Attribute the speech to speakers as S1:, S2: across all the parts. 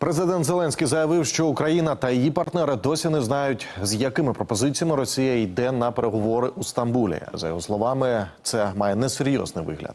S1: Президент Зеленський заявив, що Україна та її партнери досі не знають, з якими пропозиціями Росія йде на переговори у Стамбулі. За його словами, це має несерйозний вигляд.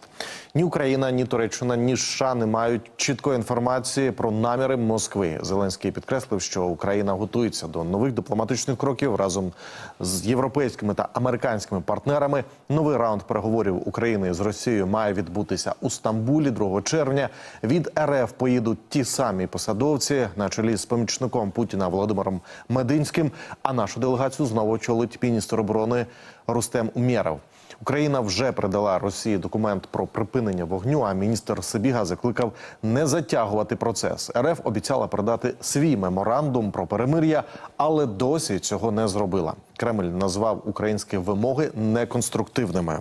S1: Ні Україна, ні Туреччина, ні США не мають чіткої інформації про наміри Москви. Зеленський підкреслив, що Україна готується до нових дипломатичних кроків разом з європейськими та американськими партнерами. Новий раунд переговорів України з Росією має відбутися у Стамбулі 2 червня. Від РФ поїдуть ті самі посадовці на чолі з помічником Путіна Володимиром Мединським. А нашу делегацію знову очолить міністр оборони Рустем Умєров. Україна вже передала Росії документ про припинення вогню. А міністр Сибіга закликав не затягувати процес. РФ обіцяла передати свій меморандум про перемир'я, але досі цього не зробила. Кремль назвав українські вимоги неконструктивними.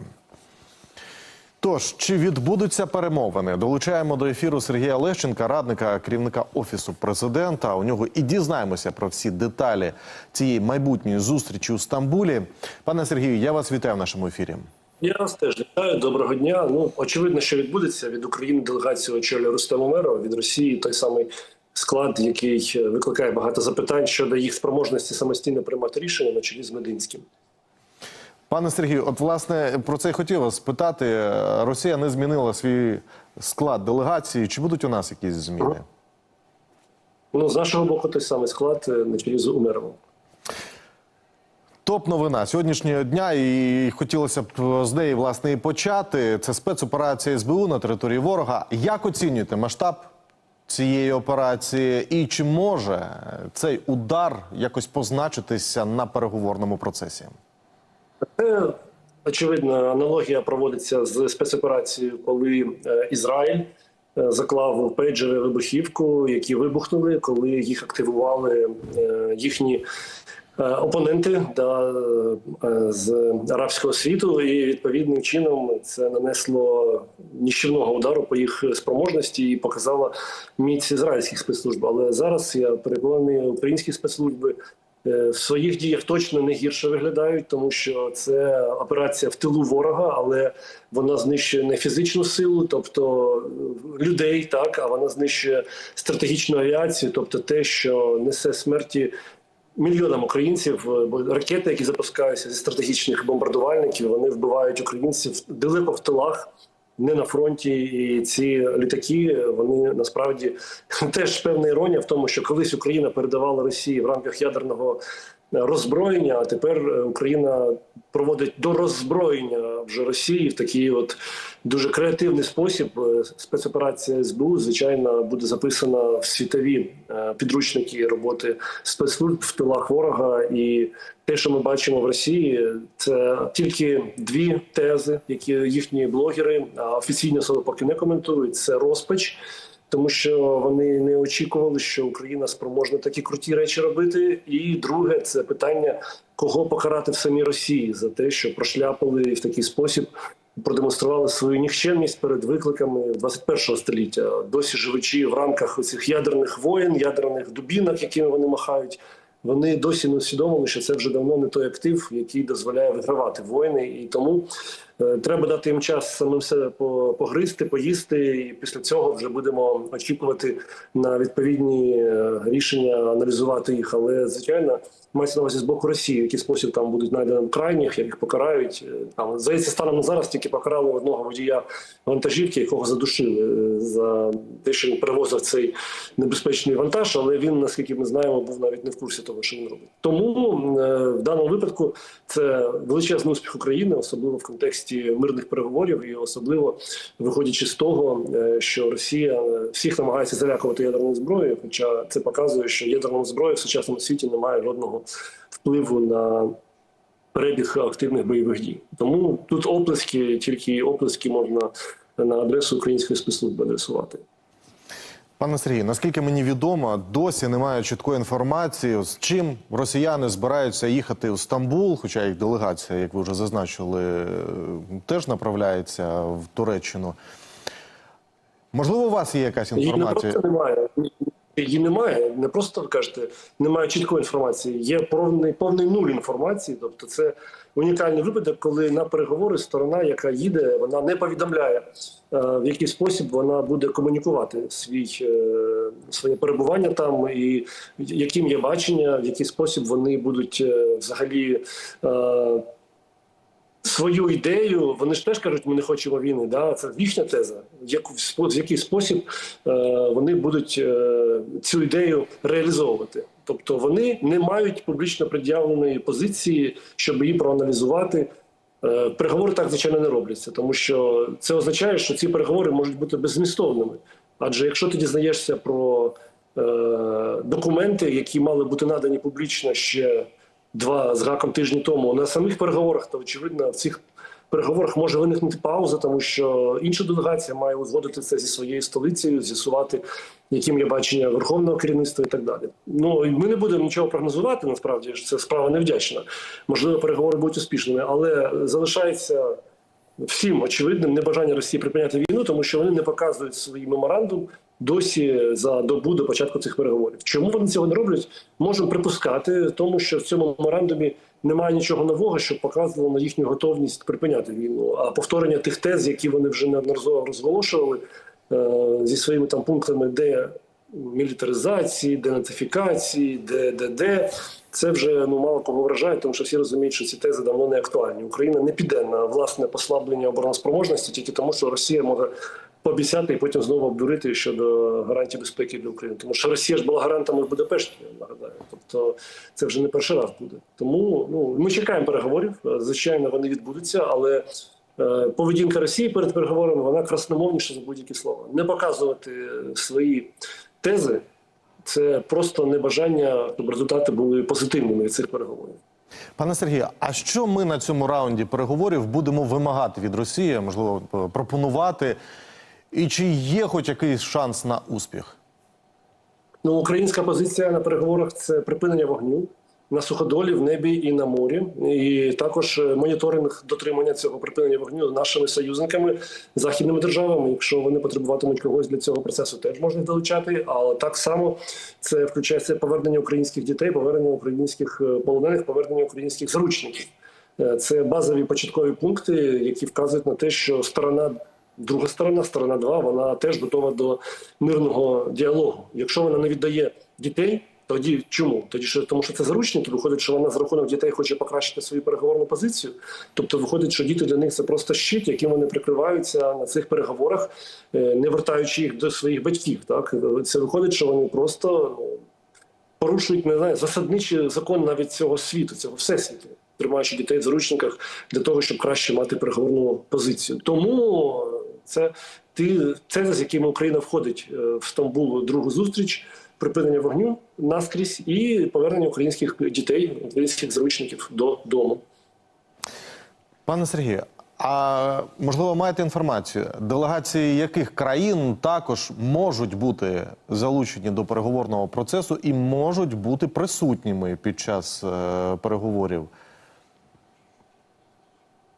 S1: Тож, чи відбудуться перемовини? Долучаємо до ефіру Сергія Лещенка, радника керівника офісу президента. У нього і дізнаємося про всі деталі цієї майбутньої зустрічі у Стамбулі. Пане Сергію, я вас вітаю в нашому ефірі.
S2: Я вас теж вітаю. Доброго дня. Ну очевидно, що відбудеться від України делегацію очолює Рустем Умеров, від Росії той самий склад, який викликає багато запитань щодо їх спроможності самостійно приймати рішення на чолі з Мединським.
S1: Пане Сергію, от власне про це й хотів вас спитати. Росія не змінила свій склад делегації. Чи будуть у нас якісь зміни?
S2: Ну з нашого боку, той самий склад е, на чолі з Умеровим.
S1: Топ новина сьогоднішнього дня, і хотілося б з неї власне і почати. Це спецоперація СБУ на території ворога. Як оцінюєте масштаб цієї операції, і чи може цей удар якось позначитися на переговорному процесі?
S2: Це очевидно аналогія проводиться з спецоперацією, коли е, Ізраїль е, заклав пейджери вибухівку, які вибухнули, коли їх активували е, їхні опоненти да, з арабського світу, і відповідним чином це нанесло ніщівного удару по їх спроможності і показало міць ізраїльських спецслужб. Але зараз я переконаний, українські спецслужби. Е, В своїх діях точно не гірше виглядають, тому що це операція в тилу ворога, але вона знищує не фізичну силу, тобто е, людей, так а вона знищує стратегічну авіацію, тобто те, що несе смерті мільйонам українців. е, Бо ракети, які запускаються зі стратегічних бомбардувальників, вони вбивають українців далеко в тилах. Не на фронті, і ці літаки вони насправді теж певна іронія в тому, що колись Україна передавала Росії в рамках ядерного роззброєння, а тепер е, Україна проводить до роззброєння вже Росії в такий от дуже креативний спосіб. Е, Спецоперація СБУ звичайно буде записана в світові е, підручники роботи спецслужб в тилах ворога. І те, що ми бачимо в Росії, це тільки дві тези, які їхні блогери особи поки не коментують. Це розпач. Тому що вони не очікували, що Україна спроможна такі круті речі робити. І друге, це питання, кого покарати в самій Росії за те, що прошляпали в такий спосіб, продемонстрували свою нікчемність перед викликами 21 століття, досі живучи в рамках оцих ядерних воєн, ядерних дубінок, якими вони махають. Вони досі не усвідомили, що це вже давно не той актив, який дозволяє вигравати воїни, і тому треба дати їм час самим себе по- погризти, поїсти, і після цього вже будемо очікувати на відповідні е, рішення, аналізувати їх. Але звичайно, мається на увазі з боку Росії, в який спосіб там будуть знайдені крайніх, як їх покарають. Е, Там здається, станом на зараз тільки покарали одного водія вантажівки, якого задушили е, за те, що він перевозив цей небезпечний вантаж, але він, наскільки ми знаємо, був навіть не в курсі того, що він робить. Тому е, в даному випадку це величезний успіх України, особливо в контексті мирних переговорів, і особливо виходячи з того, е, що Росія е, всіх намагається залякувати ядерною зброєю, хоча це показує, що ядерна зброя в сучасному світі не має жодного впливу на. Перебіг активних бойових дій, тому тут оплески, тільки оплески можна на адресу української спецслужби адресувати.
S1: Пане Сергію, наскільки мені відомо, досі немає чіткої інформації, з чим росіяни збираються їхати в Стамбул, хоча їх делегація, як ви вже зазначили, е, теж направляється в Туреччину. Можливо, у вас є якась
S2: Її
S1: інформація?
S2: просто немає. Її немає. Не просто кажете, немає чіткої інформації. Є повний повний нуль інформації. Тобто, це унікальний випадок, коли на переговори сторона, яка їде, вона не повідомляє е, в який спосіб вона буде комунікувати свій е, своє перебування там, і яким є бачення, в який спосіб вони будуть е, взагалі. Свою ідею вони ж теж кажуть, ми не хочемо війни. Да? Це їхня теза. Як в який спосіб е, вони будуть е, цю ідею реалізовувати? Тобто вони не мають публічно пред'явленої позиції, щоб її проаналізувати. Е, переговори так звичайно не робляться, тому що це означає, що ці переговори можуть бути беззмістовними. Адже якщо ти дізнаєшся про е, документи, які мали бути надані публічно ще два з гаком тижні тому на самих переговорах, то очевидно в цих переговорах може виникнути пауза, тому що інша делегація має узгодити це зі своєю столицею, з'ясувати, яким є бачення верховного керівництва і так далі. Ну ми не будемо нічого прогнозувати. Насправді ж це справа невдячна. Можливо, переговори будуть успішними, але залишається всім очевидним небажання Росії припиняти війну, тому що вони не показують свій меморандум досі за добу до початку цих переговорів. Чому вони цього не роблять? Можемо припускати, тому що в цьому меморандумі немає нічого нового, що показувало на їхню готовність припиняти війну. А повторення тих тез, які вони вже неодноразово розголошували е, зі своїми там пунктами, де мілітаризації, денацифікації, де. Це вже ну мало кого вражає, тому що всі розуміють, що ці тези давно не актуальні. Україна не піде на власне послаблення обороноспроможності тільки тому, що Росія може пообіцяти і потім знову обдурити щодо гарантій безпеки для України. Тому що Росія ж була гарантами в Будапешті, я нагадаю. Тобто це вже не перший раз буде. Тому ну ми чекаємо переговорів. Звичайно, вони відбудуться, але. е, Поведінка Росії перед переговорами вона красномовніша за будь-які слова. Не показувати свої тези це просто небажання, щоб результати були позитивними від цих переговорів.
S1: Пане Сергію, а що ми на цьому раунді переговорів будемо вимагати від Росії, можливо, пропонувати? І чи є хоч якийсь шанс на успіх?
S2: Ну, українська позиція на переговорах це припинення вогню на суходолі, в небі і на морі, і також е, моніторинг дотримання цього припинення вогню нашими союзниками, західними державами. Якщо вони потребуватимуть когось для цього процесу, теж можна долучати. Але так само це включається повернення українських дітей, повернення українських е, полонених, повернення українських заручників. Е, Це базові початкові пункти, які вказують на те, що сторона. Друга сторона, сторона 2, вона теж готова до мирного діалогу. Якщо вона не віддає дітей, тоді чому? Тоді що тому, що це заручники. Виходить, що вона за рахунок дітей хоче покращити свою переговорну позицію. Тобто, виходить, що діти для них це просто щит, яким вони прикриваються на цих переговорах, е, не вертаючи їх до своїх батьків. Так це виходить, що вони просто ну, порушують не знаю, засадничий закон навіть цього світу, цього всесвіту, тримаючи дітей в заручниках для того, щоб краще мати переговорну позицію. Тому це ти це з якими Україна входить е, в Стамбул другу зустріч. Припинення вогню наскрізь і повернення українських дітей, українських заручників додому.
S1: Пане Сергію, а можливо, маєте інформацію, делегації яких країн також можуть бути залучені до переговорного процесу і можуть бути присутніми під час е, переговорів?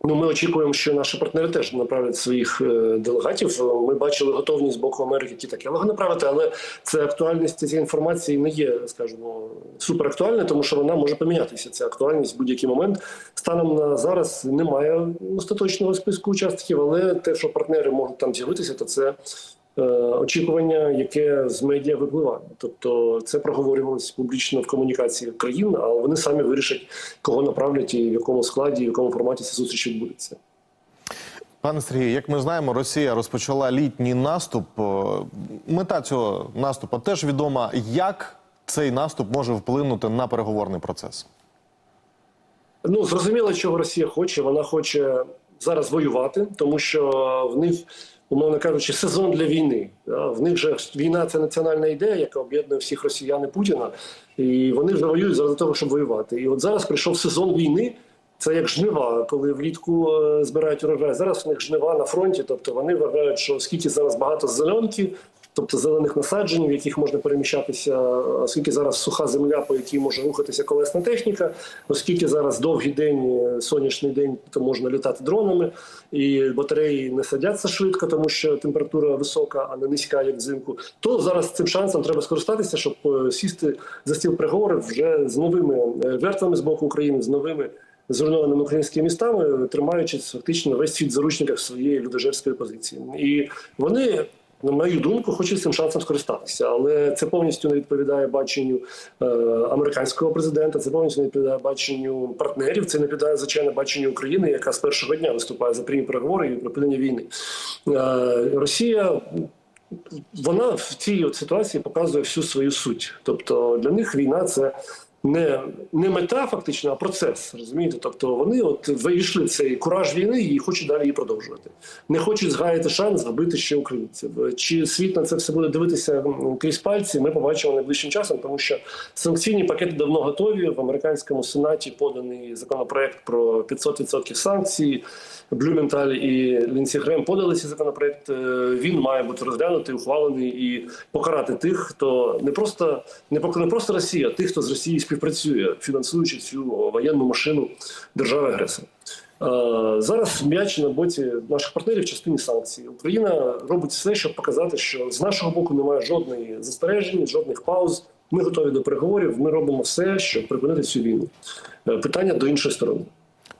S2: Ну, ми очікуємо, що наші партнери теж направлять своїх е, делегатів. Ми бачили готовність з боку Америки ті таке направити, але це актуальність цієї інформації не є, скажімо, суперактуальною, тому що вона може помінятися. Ця актуальність в будь-який момент. Станом на зараз немає остаточного списку учасників, але те, що партнери можуть там з'явитися, то це. Е, Очікування, яке з медіа випливає, тобто це проговорювалося публічно в комунікації країн, але вони самі вирішать, кого направлять і в якому складі, і в якому форматі ця зустріч відбудеться.
S1: Пане Сергію, як ми знаємо, Росія розпочала літній наступ. Е, Мета цього наступу теж відома. Як цей наступ може вплинути на переговорний процес?
S2: Ну зрозуміло, чого Росія хоче. Вона хоче зараз воювати, тому що в них, умовно кажучи, сезон для війни. В них же війна це національна ідея, яка об'єднує всіх росіян і Путіна, і вони вже воюють заради того, щоб воювати. І от зараз прийшов сезон війни. Це як жнива, коли влітку е, збирають урожай. Зараз в них жнива на фронті. Тобто вони вважають, що скільки зараз багато зеленки, тобто зелених насаджень, в яких можна переміщатися, оскільки зараз суха земля, по якій може рухатися колесна техніка, оскільки зараз довгий день, сонячний день, то можна літати дронами, і батареї не садяться швидко, тому що температура висока, а не низька, як взимку. То зараз цим шансом треба скористатися, щоб е, сісти за стіл переговорів вже з новими е, жертвами з боку України, з новими зруйнованими українськими містами, тримаючи фактично весь світ в заручниках своєї людожерської позиції. І вони. На мою думку, хочуть цим шансом скористатися, але це повністю не відповідає баченню е, американського президента. Це повністю не відповідає баченню партнерів. Це не відповідає звичайно баченню України, яка з першого дня виступає за прямі переговори і припинення війни. Е, Росія вона в цій от ситуації показує всю свою суть. Тобто для них війна це не, не мета, фактично, а процес. Розумієте? Тобто вони от вийшли цей кураж війни і хочуть далі її продовжувати. Не хочуть згаяти шанс вбити ще українців. Чи світ на це все буде дивитися крізь пальці? Ми побачимо найближчим часом, тому що санкційні пакети давно готові. В американському сенаті поданий законопроект про 500% санкцій. Блюменталь і Лінсі Грем подали цей законопроект. Е, Він має бути розглянутий, ухвалений і покарати тих, хто не просто не просто Росія, а тих, хто з Росією співпрацює, фінансуючи цю воєнну машину держави агресора. Е, Зараз м'яч на боці наших партнерів в частині санкцій. Україна робить все, щоб показати, що з нашого боку немає жодної застережень, жодних пауз. Ми готові до переговорів. Ми робимо все, щоб припинити цю війну. Е, Питання до іншої сторони.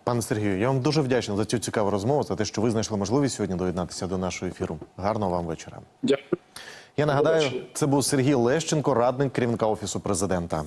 S1: Пане Сергію, я вам дуже вдячний за цю цікаву розмову, за те, що ви знайшли можливість сьогодні доєднатися до нашого ефіру. Гарного вам вечора.
S2: Дякую.
S1: Я нагадаю, це був Сергій Лещенко, радник керівника офісу президента.